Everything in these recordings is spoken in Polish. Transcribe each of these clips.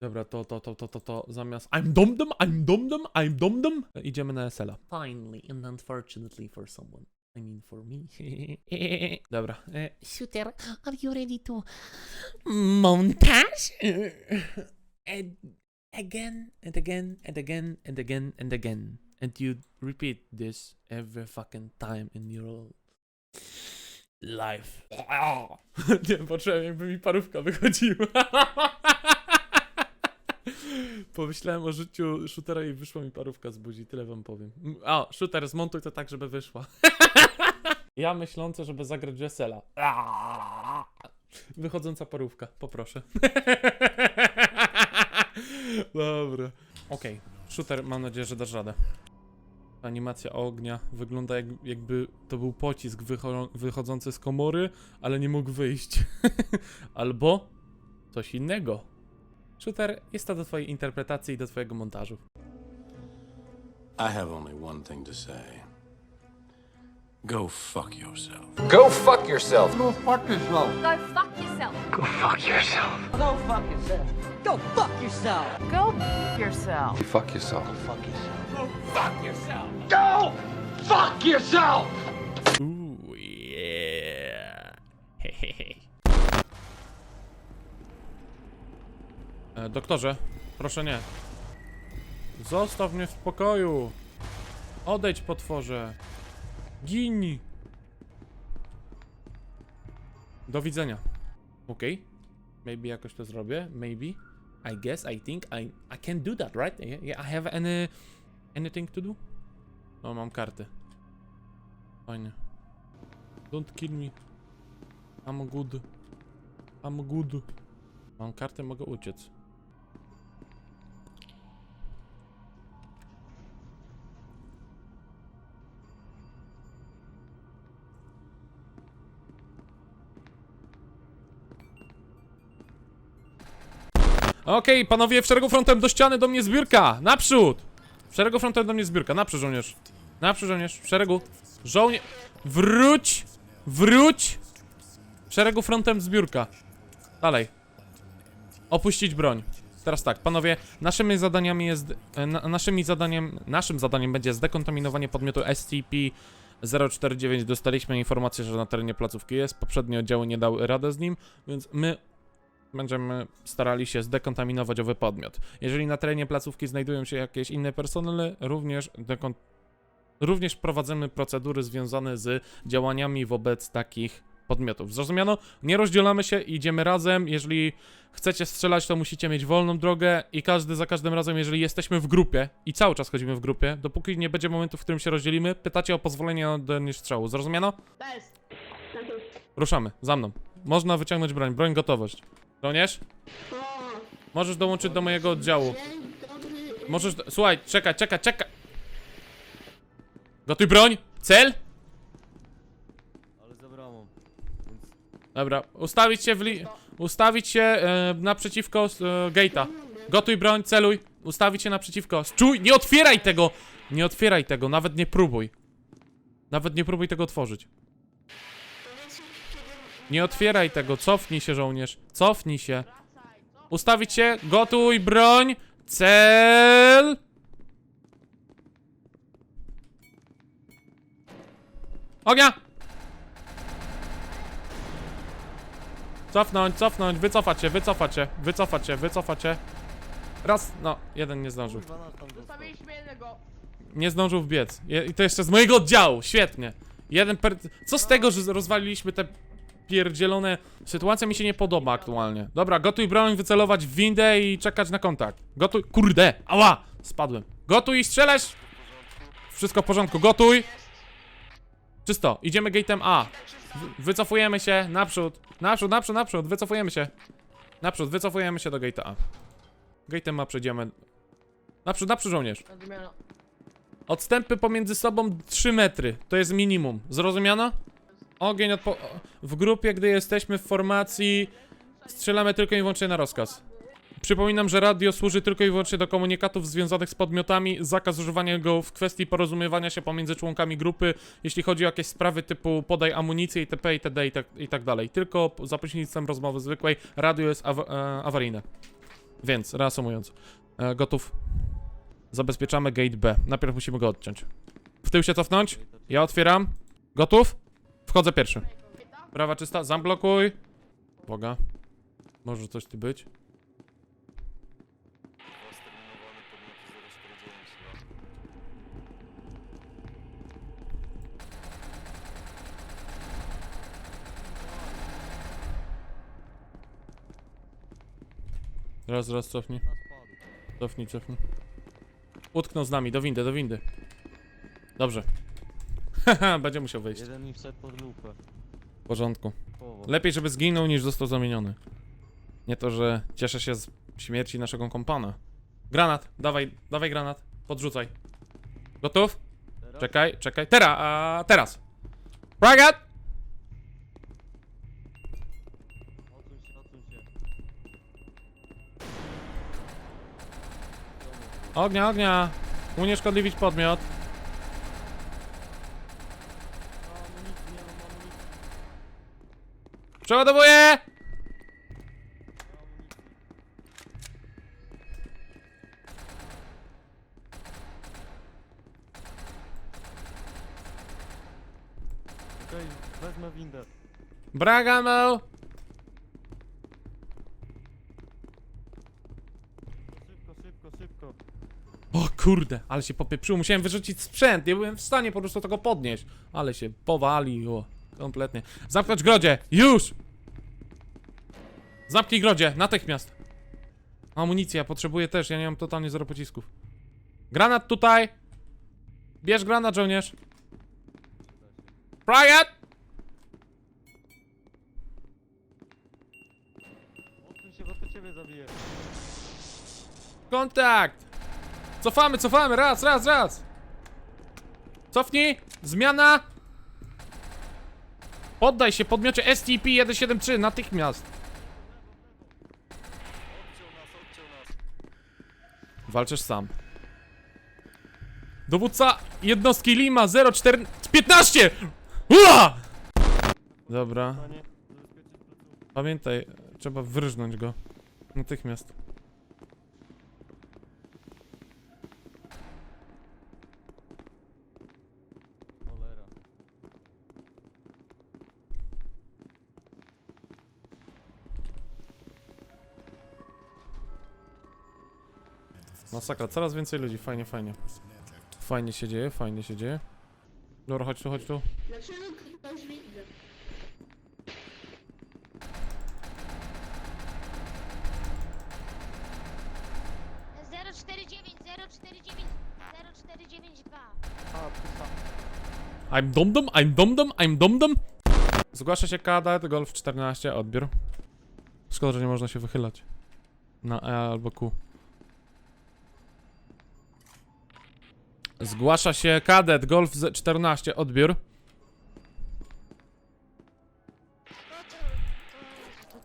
Dobra, to, to, to, to, to, to zamiast I'm dumdum, I'm dumdum, I'm dumdum, idziemy na SL-a. Finally and unfortunately for someone. I mean for me. Dobra. e, Shooter, are you ready to montage? and again and again and again and again and again. And you repeat this every fucking time in your life. Nie, poczułem jakby mi parówka wychodziła. Pomyślałem o życiu shootera i wyszła mi parówka z buzi, tyle wam powiem. A, shooter, zmontuj to tak, żeby wyszła. Ja myślący, żeby zagrać Wesela. Wychodząca parówka, poproszę. Dobra. Okej, shooter, mam nadzieję, że dasz radę. Animacja ognia wygląda jak, jakby to był pocisk wycho wychodzący z komory, ale nie mógł wyjść. Albo coś innego. Shooter, jest to do twojej interpretacji i do twojego montażu. I have only one thing to say. Go fuck yourself. Go fuck yourself. Go fuck yourself. Go fuck yourself. Go fuck yourself. Go fuck yourself. Go fuck yourself. Go yourself. You fuck yourself. Go fuck yourself. Ooh, yeah. Hehehe. E, doktorze, proszę nie. Zostaw mnie w spokoju. Odejdź, potworze. Gin. Do widzenia. Okej. Maybe jakoś to zrobię. Maybe. I guess, I think, I, I can do that, right? Yeah, yeah, I have any, anything to do? No, mam karty. Fajnie. Don't kill me. I'm good. I'm good. Mam kartę, mogę uciec. Okej, panowie, w szeregu frontem do ściany, do mnie zbiórka! Naprzód! W szeregu frontem do mnie zbiórka, naprzód żołnierz. Naprzód żołnierz, w szeregu. Żołnierz. Wróć! Wróć! W szeregu frontem zbiórka. Dalej. Opuścić broń. Teraz tak, panowie, naszymi zadaniami jest. e, Na, naszymi zadaniem. Naszym zadaniem będzie zdekontaminowanie podmiotu SCP-049. Dostaliśmy informację, że na terenie placówki jest. Poprzednie oddziały nie dały radę z nim, więc my będziemy starali się zdekontaminować owy podmiot. Jeżeli na terenie placówki znajdują się jakieś inne personele, również Również prowadzimy procedury związane z działaniami wobec takich podmiotów. Zrozumiano? Nie rozdzielamy się, idziemy razem. Jeżeli chcecie strzelać, to musicie mieć wolną drogę i każdy za każdym razem, jeżeli jesteśmy w grupie i cały czas chodzimy w grupie, dopóki nie będzie momentu, w którym się rozdzielimy, pytacie o pozwolenie na oddanie strzału. Zrozumiano? Ruszamy, za mną. Można wyciągnąć broń, broń gotowość. Żołnierz? Możesz dołączyć do mojego oddziału. Możesz. do- Słuchaj, czekaj, czekaj, czekaj. Gotuj broń! Cel! Ale za bramą. Dobra, ustawić się w li... Ustawić się e, naprzeciwko e, gate'a. Gotuj broń, celuj. Ustawić się naprzeciwko. Czuj, nie otwieraj tego! Nie otwieraj tego, nawet nie próbuj. Nawet nie próbuj tego otworzyć. Nie otwieraj tego, cofnij się żołnierz. Cofnij się. Ustawić się, gotuj broń, cel... Ognia! Cofnąć, cofnąć, wycofać się, wycofać się, wycofać się, wycofać się. Raz, no, jeden nie zdążył. Zostawiliśmy jednego. Nie zdążył wbiec. Je, I to jeszcze z mojego oddziału, świetnie. Jeden per... Co z tego, że rozwaliliśmy te pierdzielone... Sytuacja mi się nie podoba aktualnie. Dobra, gotuj broń, wycelować w windę i czekać na kontakt. Gotuj... Kurde! Ała! Spadłem. Gotuj i strzelać! Wszystko w porządku, gotuj! Czysto, idziemy gate'em A. Wy- Wycofujemy się, naprzód, naprzód, naprzód, naprzód, wycofujemy się. Naprzód, wycofujemy się do gate'a A. Gate'em A przejdziemy. Naprzód, naprzód żołnierz. Odstępy pomiędzy sobą 3 metry. To jest minimum. Zrozumiano? Ogień odpo... W grupie, gdy jesteśmy w formacji, strzelamy tylko i wyłącznie na rozkaz. Przypominam, że radio służy tylko i wyłącznie do komunikatów związanych z podmiotami. Zakaz używania go w kwestii porozumiewania się pomiędzy członkami grupy, jeśli chodzi o jakieś sprawy typu podaj amunicję itp. itd. i tak, tak dalej. Tylko za pośrednictwem rozmowy zwykłej radio jest aw e, awaryjne. Więc, reasumując. E, gotów. Zabezpieczamy gate B. Najpierw musimy go odciąć. W tył się cofnąć. Ja otwieram. Gotów? Wchodzę pierwszy. Prawa czysta, zamblokuj. Boga. Może coś tu być. Raz, raz, cofnij. Cofnij, cofnij. Utknął z nami, do windy, do windy. Dobrze. Haha, będzie musiał wyjść. Jeden mi wszedł pod lupę. W porządku. Lepiej, żeby zginął, niż został zamieniony. Nie to, że cieszę się z śmierci naszego kompana. Granat, dawaj, dawaj granat. Podrzucaj. Gotów? Teraz? Czekaj, czekaj. Teraz, a teraz. Bragat! Odsuń się, odsuń się. Ognia, ognia! Unieszkodliwić podmiot. A, amunicji, nie mam amunicji. Przeładowuję! Okej, wezmę windę. Bragamo! Szybko, szybko, szybko. O kurde, ale się popieprzyło. Musiałem wyrzucić sprzęt. Nie byłem w stanie po prostu tego podnieść. Ale się powaliło. Kompletnie. Zamknąć grodzie! Już! Zamknij grodzie, natychmiast. Amunicja, potrzebuję też. Ja nie mam totalnie zero pocisków. Granat tutaj! Bierz granat, żołnierz. Odsuń się, bo to ciebie zabiję. Kontakt! Cofamy, cofamy, raz, raz, raz! Cofnij! Zmiana! Poddaj się, podmiocie STP-173, natychmiast! Walczysz sam. Dowódca jednostki Lima 04... 15! Ua! Dobra, pamiętaj, trzeba wyrżnąć go. Natychmiast. Masakra, coraz więcej ludzi, fajnie, fajnie. Fajnie się dzieje, fajnie się dzieje. Dobra, chodź tu, chodź tu. Dlaczego ktoś widzę? Zero cztery dziewięć, zero cztery dziewięć, zero cztery dziewięć dwa. I'm domdom, I'm domdom, I'm domdom. Zgłasza się kadet, Golf 14, odbiór. Szkoda, że nie można się wychylać. Na E albo Q. Zgłasza się kadet, Golf z- 14, odbiór.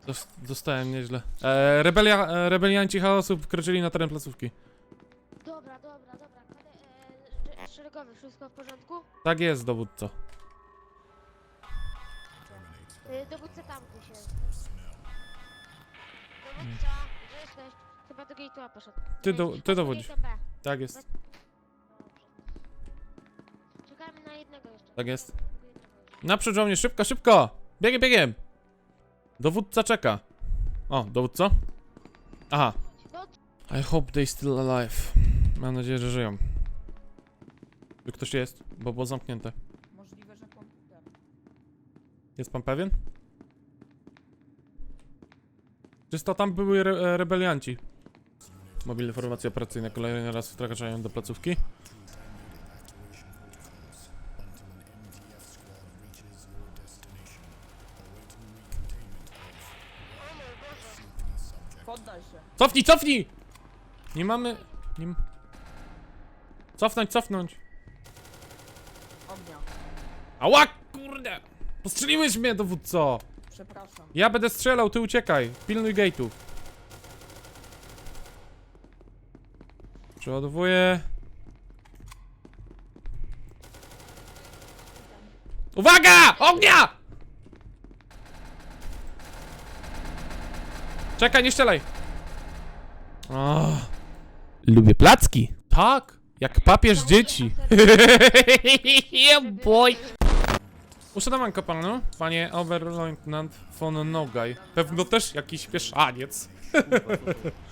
Dos- Dostałem nieźle. E, rebelia, e, rebelianci chaosu wkroczyli na teren placówki. Dobra, dobra, dobra. Kade, e, szeregowy, wszystko w porządku? Tak jest, dowódco. E, dowódca tam gdzieś jest. Dowódca, gdzie jesteś? Chyba do gate'a poszedł. Ty do- ty do dowodzisz. gate'a B. Tak jest, tak jest. Naprzód żołnierz, szybko, szybko! Biegiem, biegiem! Dowódca czeka. O, dowódco? Aha. I hope they still alive. Mam nadzieję, że żyją. Tu ktoś jest, bo było zamknięte. Możliwe, że komputer. Jest pan pewien? Czysto tam były re e, rebelianci. Mobilne formacje operacyjne kolejny raz wkraczają do placówki. Cofnij, cofnij! Nie mamy... Nie... m- Cofnąć, cofnąć. Ognia. Ała, kurde! Postrzeliłeś mnie, dowódco! Przepraszam. Ja będę strzelał, ty uciekaj. Pilnuj gate'ów. Przeładowuję. Uwaga! Ognia! Czekaj, nie strzelaj. O, lubię placki. Tak, jak papież dzieci. yeah, boy. Uszanowanko panu, panie Oberleutnant von Nogaj. Pewno też jakiś pieszaniec.